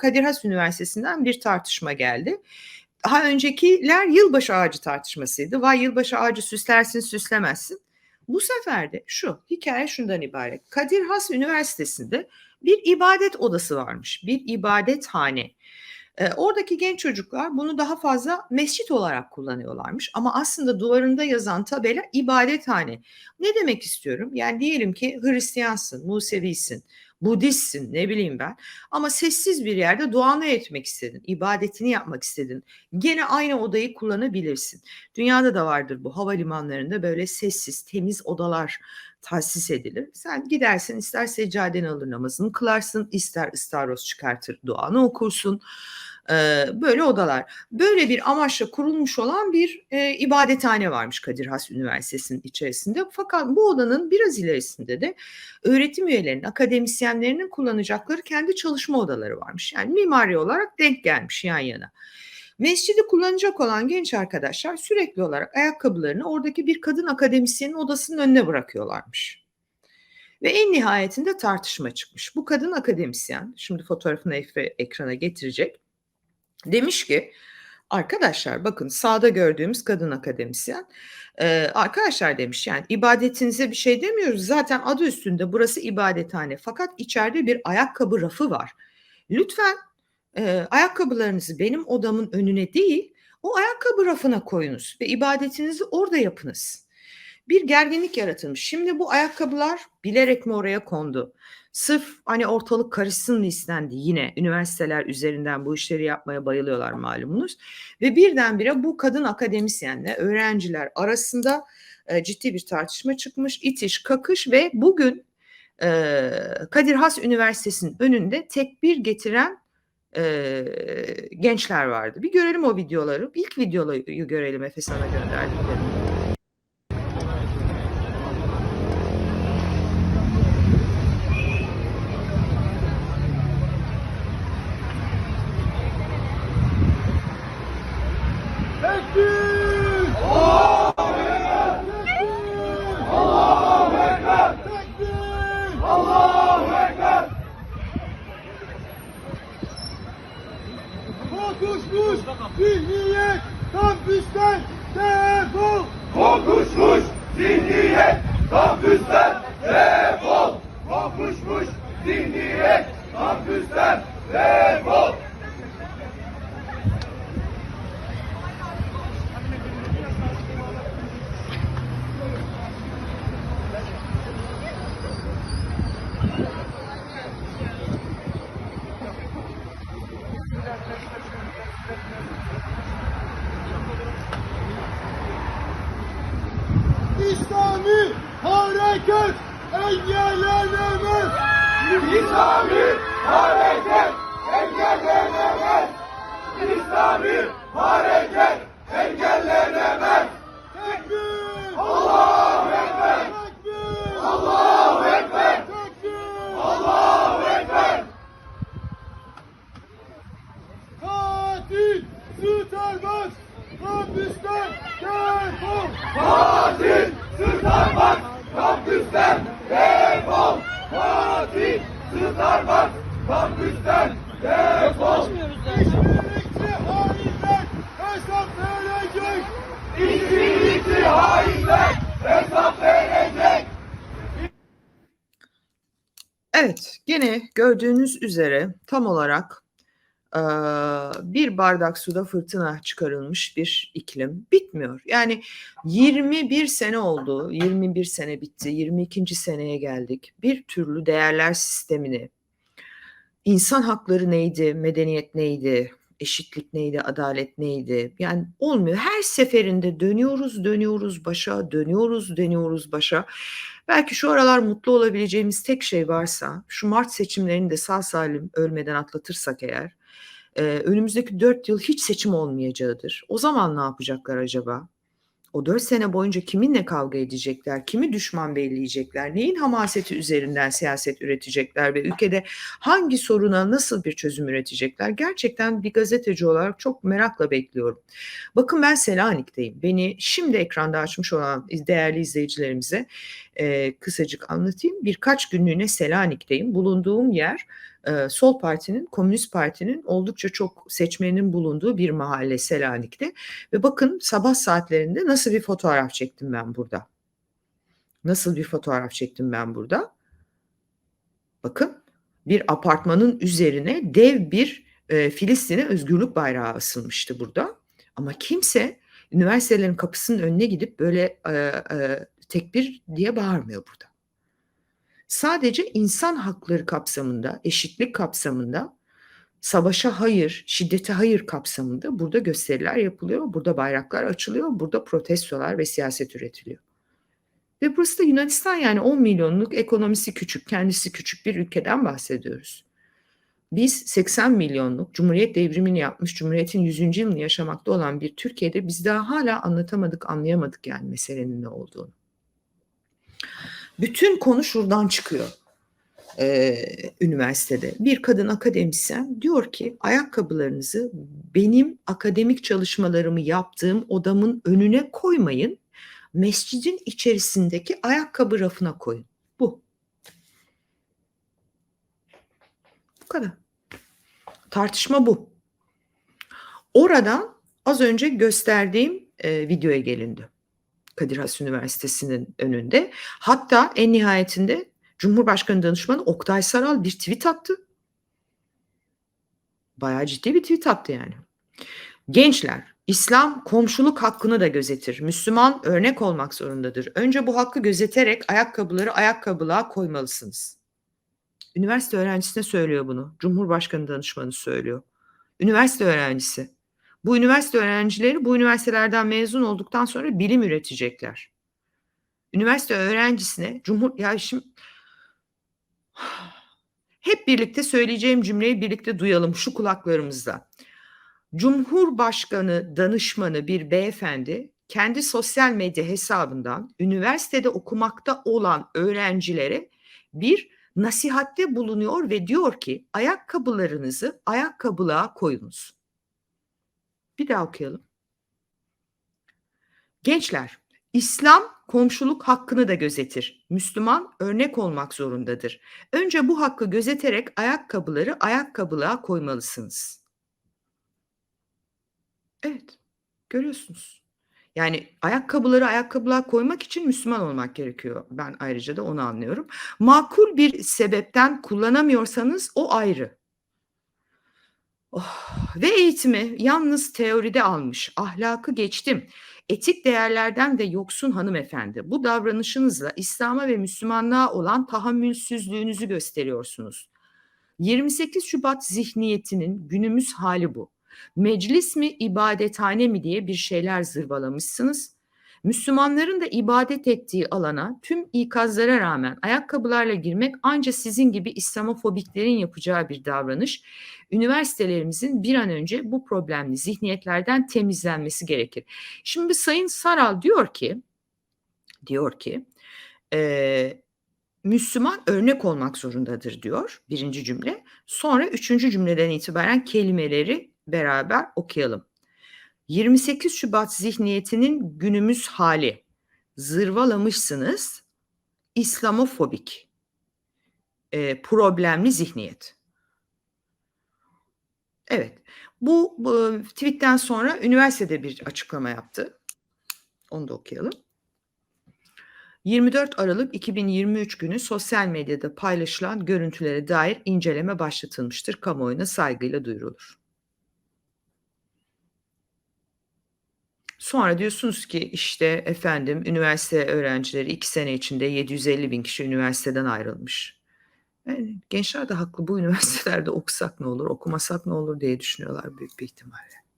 Kadir Has Üniversitesi'nden bir tartışma geldi. Daha öncekiler yılbaşı ağacı tartışmasıydı. Vay yılbaşı ağacı süslersin süslemezsin. Bu sefer de şu hikaye şundan ibaret. Kadir Has Üniversitesi'nde bir ibadet odası varmış. Bir ibadethane. E, oradaki genç çocuklar bunu daha fazla mescit olarak kullanıyorlarmış. Ama aslında duvarında yazan tabela ibadethane. Ne demek istiyorum? Yani diyelim ki Hristiyansın, Musevisin, Budistsin ne bileyim ben. Ama sessiz bir yerde duanı etmek istedin, ibadetini yapmak istedin. Gene aynı odayı kullanabilirsin. Dünyada da vardır bu havalimanlarında böyle sessiz, temiz odalar tahsis edilir. Sen gidersin ister seccadeni alır namazını kılarsın, ister istaroz çıkartır duanı okursun. Böyle odalar. Böyle bir amaçla kurulmuş olan bir e, ibadethane varmış Kadir Has Üniversitesi'nin içerisinde. Fakat bu odanın biraz ilerisinde de öğretim üyelerinin, akademisyenlerinin kullanacakları kendi çalışma odaları varmış. Yani mimari olarak denk gelmiş yan yana. Mescidi kullanacak olan genç arkadaşlar sürekli olarak ayakkabılarını oradaki bir kadın akademisyenin odasının önüne bırakıyorlarmış. Ve en nihayetinde tartışma çıkmış. Bu kadın akademisyen, şimdi fotoğrafını ekrana getirecek. Demiş ki arkadaşlar bakın sağda gördüğümüz kadın akademisyen e, arkadaşlar demiş yani ibadetinize bir şey demiyoruz zaten adı üstünde burası ibadethane fakat içeride bir ayakkabı rafı var. Lütfen e, ayakkabılarınızı benim odamın önüne değil o ayakkabı rafına koyunuz ve ibadetinizi orada yapınız. Bir gerginlik yaratılmış. Şimdi bu ayakkabılar bilerek mi oraya kondu? Sırf hani ortalık karışsın istendi yine üniversiteler üzerinden bu işleri yapmaya bayılıyorlar malumunuz. Ve birdenbire bu kadın akademisyenle öğrenciler arasında e, ciddi bir tartışma çıkmış. itiş kakış ve bugün e, Kadir Has Üniversitesi'nin önünde tekbir getiren e, gençler vardı. Bir görelim o videoları. İlk videoyu görelim Efe sana gönderdiklerini. Tekbir! Allahu Ekber! Allahu Ekber! Tekbir! Allahu Ekber! Kokuşmuş zihniyet kampüsten defol! Kokuşmuş zihniyet kampüsten defol! Kokuşmuş zihniyet kampüsten defol! İslami hareket engellenemez. İslami hareket. İslami hareket engellenemez. Tekbir! Allahu Ekber! Tekbir! Allahu Ekber! Tekbir! Allahu Ekber! Katil Süterbaş kampüsten defol! Katil Süterbaş kampüsten defol! Katil Süterbaş kampüsten defol! İşbirlikçi Evet, gene gördüğünüz üzere tam olarak eee, bir bardak suda fırtına çıkarılmış bir iklim bitmiyor. Yani 21 sene oldu, 21 sene bitti, 22. seneye geldik. Bir türlü değerler sistemini, insan hakları neydi, medeniyet neydi, eşitlik neydi, adalet neydi? Yani olmuyor. Her seferinde dönüyoruz, dönüyoruz başa, dönüyoruz, dönüyoruz başa. Belki şu aralar mutlu olabileceğimiz tek şey varsa, şu Mart seçimlerini de sağ salim ölmeden atlatırsak eğer, e, önümüzdeki dört yıl hiç seçim olmayacağıdır. O zaman ne yapacaklar acaba? O dört sene boyunca kiminle kavga edecekler, kimi düşman belleyecekler, neyin hamaseti üzerinden siyaset üretecekler ve ülkede hangi soruna nasıl bir çözüm üretecekler? Gerçekten bir gazeteci olarak çok merakla bekliyorum. Bakın ben Selanik'teyim. Beni şimdi ekranda açmış olan değerli izleyicilerimize e, kısacık anlatayım. Birkaç günlüğüne Selanik'teyim. Bulunduğum yer e, Sol Parti'nin, Komünist Parti'nin oldukça çok seçmenin bulunduğu bir mahalle Selanik'te. Ve bakın sabah saatlerinde nasıl bir fotoğraf çektim ben burada. Nasıl bir fotoğraf çektim ben burada. Bakın bir apartmanın üzerine dev bir e, Filistin'e özgürlük bayrağı asılmıştı burada. Ama kimse üniversitelerin kapısının önüne gidip böyle e, e, tekbir diye bağırmıyor burada. Sadece insan hakları kapsamında, eşitlik kapsamında, savaşa hayır, şiddete hayır kapsamında burada gösteriler yapılıyor, burada bayraklar açılıyor, burada protestolar ve siyaset üretiliyor. Ve burası da Yunanistan yani 10 milyonluk ekonomisi küçük, kendisi küçük bir ülkeden bahsediyoruz. Biz 80 milyonluk Cumhuriyet devrimini yapmış, Cumhuriyet'in 100. yılını yaşamakta olan bir Türkiye'de biz daha hala anlatamadık, anlayamadık yani meselenin ne olduğunu. Bütün konu şuradan çıkıyor e, üniversitede. Bir kadın akademisyen diyor ki ayakkabılarınızı benim akademik çalışmalarımı yaptığım odamın önüne koymayın. Mescidin içerisindeki ayakkabı rafına koyun. Bu. Bu kadar. Tartışma bu. Oradan az önce gösterdiğim e, videoya gelindi. Kadir Has Üniversitesi'nin önünde. Hatta en nihayetinde Cumhurbaşkanı Danışmanı Oktay Saral bir tweet attı. Bayağı ciddi bir tweet attı yani. Gençler, İslam komşuluk hakkını da gözetir. Müslüman örnek olmak zorundadır. Önce bu hakkı gözeterek ayakkabıları ayakkabılığa koymalısınız. Üniversite öğrencisine söylüyor bunu. Cumhurbaşkanı danışmanı söylüyor. Üniversite öğrencisi. Bu üniversite öğrencileri bu üniversitelerden mezun olduktan sonra bilim üretecekler. Üniversite öğrencisine Cumhur ya şimdi hep birlikte söyleyeceğim cümleyi birlikte duyalım şu kulaklarımızda. Cumhurbaşkanı danışmanı bir beyefendi kendi sosyal medya hesabından üniversitede okumakta olan öğrencilere bir nasihatte bulunuyor ve diyor ki ayakkabılarınızı ayakkabılığa koyunuz. Bir daha okuyalım. Gençler, İslam komşuluk hakkını da gözetir. Müslüman örnek olmak zorundadır. Önce bu hakkı gözeterek ayakkabıları ayakkabılığa koymalısınız. Evet, görüyorsunuz. Yani ayakkabıları ayakkabılığa koymak için Müslüman olmak gerekiyor. Ben ayrıca da onu anlıyorum. Makul bir sebepten kullanamıyorsanız o ayrı. Oh, ve eğitimi yalnız teoride almış, ahlakı geçtim. Etik değerlerden de yoksun hanımefendi. Bu davranışınızla İslam'a ve Müslümanlığa olan tahammülsüzlüğünüzü gösteriyorsunuz. 28 Şubat zihniyetinin günümüz hali bu. Meclis mi, ibadethane mi diye bir şeyler zırvalamışsınız. Müslümanların da ibadet ettiği alana tüm ikazlara rağmen ayakkabılarla girmek ancak sizin gibi İslamofobiklerin yapacağı bir davranış. Üniversitelerimizin bir an önce bu problemli zihniyetlerden temizlenmesi gerekir. Şimdi Sayın Saral diyor ki, diyor ki, e, Müslüman örnek olmak zorundadır diyor birinci cümle. Sonra üçüncü cümleden itibaren kelimeleri beraber okuyalım. 28 Şubat zihniyetinin günümüz hali zırvalamışsınız İslamofobik e, problemli zihniyet. Evet bu, bu tweetten sonra üniversitede bir açıklama yaptı. Onu da okuyalım. 24 Aralık 2023 günü sosyal medyada paylaşılan görüntülere dair inceleme başlatılmıştır. Kamuoyuna saygıyla duyurulur. Sonra diyorsunuz ki işte efendim üniversite öğrencileri iki sene içinde 750 bin kişi üniversiteden ayrılmış. Yani gençler de haklı bu üniversitelerde okusak ne olur okumasak ne olur diye düşünüyorlar büyük bir ihtimalle.